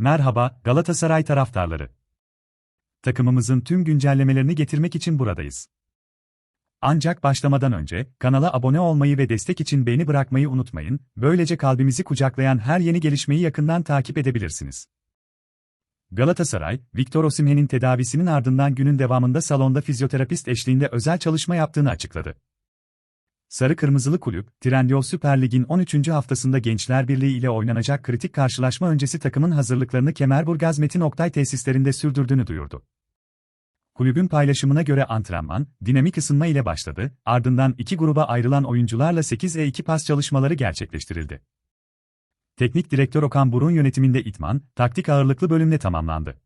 Merhaba Galatasaray taraftarları. Takımımızın tüm güncellemelerini getirmek için buradayız. Ancak başlamadan önce kanala abone olmayı ve destek için beğeni bırakmayı unutmayın. Böylece kalbimizi kucaklayan her yeni gelişmeyi yakından takip edebilirsiniz. Galatasaray, Victor Osimhen'in tedavisinin ardından günün devamında salonda fizyoterapist eşliğinde özel çalışma yaptığını açıkladı. Sarı Kırmızılı Kulüp, Trendyol Süper Lig'in 13. haftasında Gençler Birliği ile oynanacak kritik karşılaşma öncesi takımın hazırlıklarını Kemerburgaz Metin Oktay tesislerinde sürdürdüğünü duyurdu. Kulübün paylaşımına göre antrenman, dinamik ısınma ile başladı, ardından iki gruba ayrılan oyuncularla 8E2 pas çalışmaları gerçekleştirildi. Teknik direktör Okan Burun yönetiminde itman, taktik ağırlıklı bölümle tamamlandı.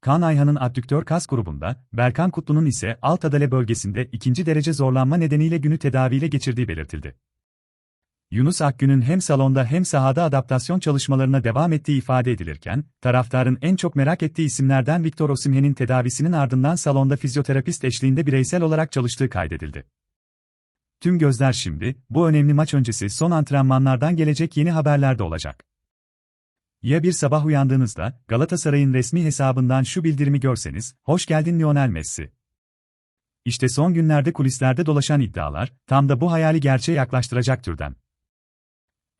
Kaan Ayhan'ın abdüktör kas grubunda, Berkan Kutlu'nun ise alt adale bölgesinde ikinci derece zorlanma nedeniyle günü tedaviyle geçirdiği belirtildi. Yunus Akgün'ün hem salonda hem sahada adaptasyon çalışmalarına devam ettiği ifade edilirken, taraftarın en çok merak ettiği isimlerden Victor Osimhen'in tedavisinin ardından salonda fizyoterapist eşliğinde bireysel olarak çalıştığı kaydedildi. Tüm gözler şimdi, bu önemli maç öncesi son antrenmanlardan gelecek yeni haberlerde olacak. Ya bir sabah uyandığınızda, Galatasaray'ın resmi hesabından şu bildirimi görseniz, hoş geldin Lionel Messi. İşte son günlerde kulislerde dolaşan iddialar, tam da bu hayali gerçeğe yaklaştıracak türden.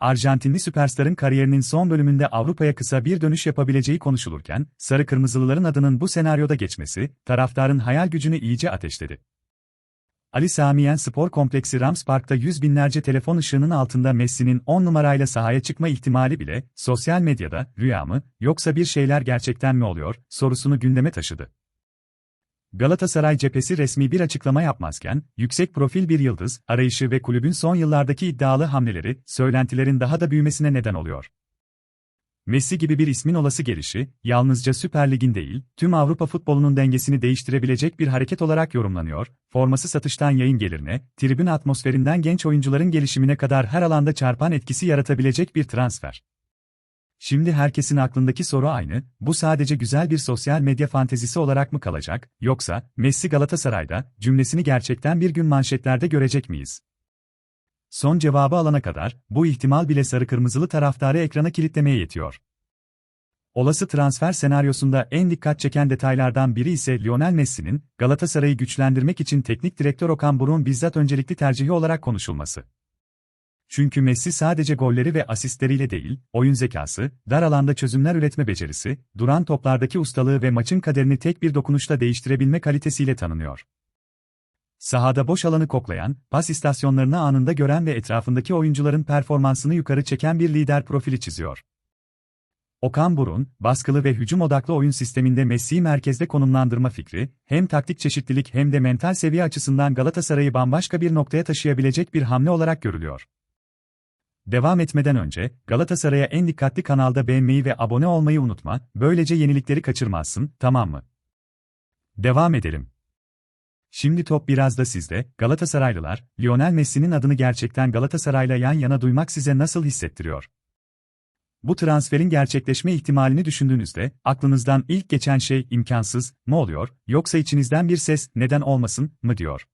Arjantinli süperstarın kariyerinin son bölümünde Avrupa'ya kısa bir dönüş yapabileceği konuşulurken, Sarı Kırmızılıların adının bu senaryoda geçmesi, taraftarın hayal gücünü iyice ateşledi. Ali Samiyen Spor Kompleksi Rams Park'ta yüz binlerce telefon ışığının altında Messi'nin 10 numarayla sahaya çıkma ihtimali bile, sosyal medyada, rüya mı, yoksa bir şeyler gerçekten mi oluyor, sorusunu gündeme taşıdı. Galatasaray cephesi resmi bir açıklama yapmazken, yüksek profil bir yıldız, arayışı ve kulübün son yıllardaki iddialı hamleleri, söylentilerin daha da büyümesine neden oluyor. Messi gibi bir ismin olası gelişi, yalnızca Süper Lig'in değil, tüm Avrupa futbolunun dengesini değiştirebilecek bir hareket olarak yorumlanıyor, forması satıştan yayın gelirine, tribün atmosferinden genç oyuncuların gelişimine kadar her alanda çarpan etkisi yaratabilecek bir transfer. Şimdi herkesin aklındaki soru aynı, bu sadece güzel bir sosyal medya fantezisi olarak mı kalacak, yoksa, Messi Galatasaray'da, cümlesini gerçekten bir gün manşetlerde görecek miyiz? Son cevabı alana kadar, bu ihtimal bile sarı kırmızılı taraftarı ekrana kilitlemeye yetiyor. Olası transfer senaryosunda en dikkat çeken detaylardan biri ise Lionel Messi'nin, Galatasaray'ı güçlendirmek için teknik direktör Okan Buruk'un bizzat öncelikli tercihi olarak konuşulması. Çünkü Messi sadece golleri ve asistleriyle değil, oyun zekası, dar alanda çözümler üretme becerisi, duran toplardaki ustalığı ve maçın kaderini tek bir dokunuşla değiştirebilme kalitesiyle tanınıyor. Sahada boş alanı koklayan, pas istasyonlarını anında gören ve etrafındaki oyuncuların performansını yukarı çeken bir lider profili çiziyor. Okan Burun, baskılı ve hücum odaklı oyun sisteminde Messi'yi merkezde konumlandırma fikri, hem taktik çeşitlilik hem de mental seviye açısından Galatasaray'ı bambaşka bir noktaya taşıyabilecek bir hamle olarak görülüyor. Devam etmeden önce, Galatasaray'a en dikkatli kanalda beğenmeyi ve abone olmayı unutma, böylece yenilikleri kaçırmazsın, tamam mı? Devam edelim. Şimdi top biraz da sizde, Galatasaraylılar, Lionel Messi'nin adını gerçekten Galatasaray'la yan yana duymak size nasıl hissettiriyor? Bu transferin gerçekleşme ihtimalini düşündüğünüzde, aklınızdan ilk geçen şey imkansız mı oluyor, yoksa içinizden bir ses neden olmasın mı diyor.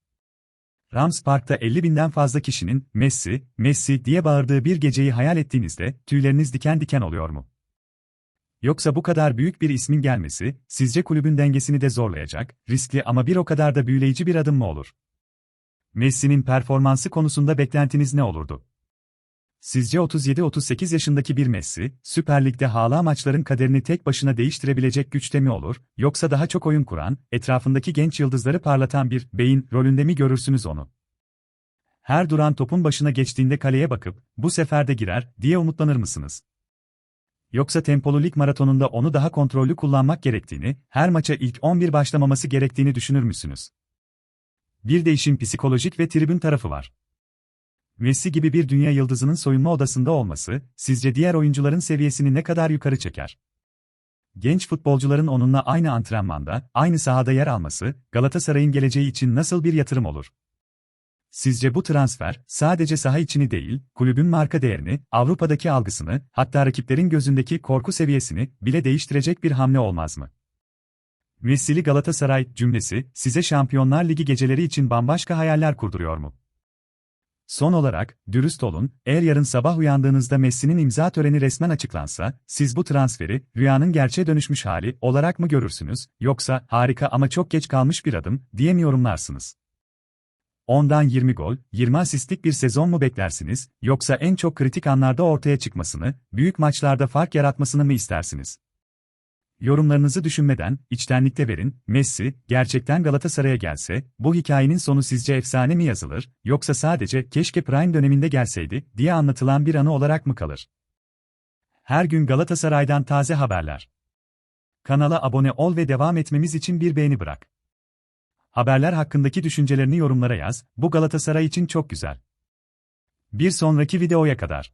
Rams Park'ta 50 binden fazla kişinin Messi, Messi diye bağırdığı bir geceyi hayal ettiğinizde tüyleriniz diken diken oluyor mu? Yoksa bu kadar büyük bir ismin gelmesi, sizce kulübün dengesini de zorlayacak, riskli ama bir o kadar da büyüleyici bir adım mı olur? Messi'nin performansı konusunda beklentiniz ne olurdu? Sizce 37-38 yaşındaki bir Messi, Süper Lig'de hala maçların kaderini tek başına değiştirebilecek güçte mi olur, yoksa daha çok oyun kuran, etrafındaki genç yıldızları parlatan bir beyin rolünde mi görürsünüz onu? Her duran topun başına geçtiğinde kaleye bakıp, bu sefer de girer, diye umutlanır mısınız? Yoksa tempolu lig maratonunda onu daha kontrollü kullanmak gerektiğini, her maça ilk 11 başlamaması gerektiğini düşünür müsünüz? Bir de işin psikolojik ve tribün tarafı var. Messi gibi bir dünya yıldızının soyunma odasında olması, sizce diğer oyuncuların seviyesini ne kadar yukarı çeker? Genç futbolcuların onunla aynı antrenmanda, aynı sahada yer alması, Galatasaray'ın geleceği için nasıl bir yatırım olur? Sizce bu transfer, sadece saha içini değil, kulübün marka değerini, Avrupa'daki algısını, hatta rakiplerin gözündeki korku seviyesini bile değiştirecek bir hamle olmaz mı? Messi'li Galatasaray cümlesi, size Şampiyonlar Ligi geceleri için bambaşka hayaller kurduruyor mu? Son olarak, dürüst olun, eğer yarın sabah uyandığınızda Messi'nin imza töreni resmen açıklansa, siz bu transferi, rüyanın gerçeğe dönüşmüş hali olarak mı görürsünüz, yoksa, harika ama çok geç kalmış bir adım, diye mi yorumlarsınız? Ondan 20 gol, 20 asistlik bir sezon mu beklersiniz, yoksa en çok kritik anlarda ortaya çıkmasını, büyük maçlarda fark yaratmasını mı istersiniz? Yorumlarınızı düşünmeden, içtenlikle verin, Messi, gerçekten Galatasaray'a gelse, bu hikayenin sonu sizce efsane mi yazılır, yoksa sadece keşke Prime döneminde gelseydi, diye anlatılan bir anı olarak mı kalır? Her gün Galatasaray'dan taze haberler. Kanala abone ol ve devam etmemiz için bir beğeni bırak. Haberler hakkındaki düşüncelerini yorumlara yaz, bu Galatasaray için çok güzel. Bir sonraki videoya kadar.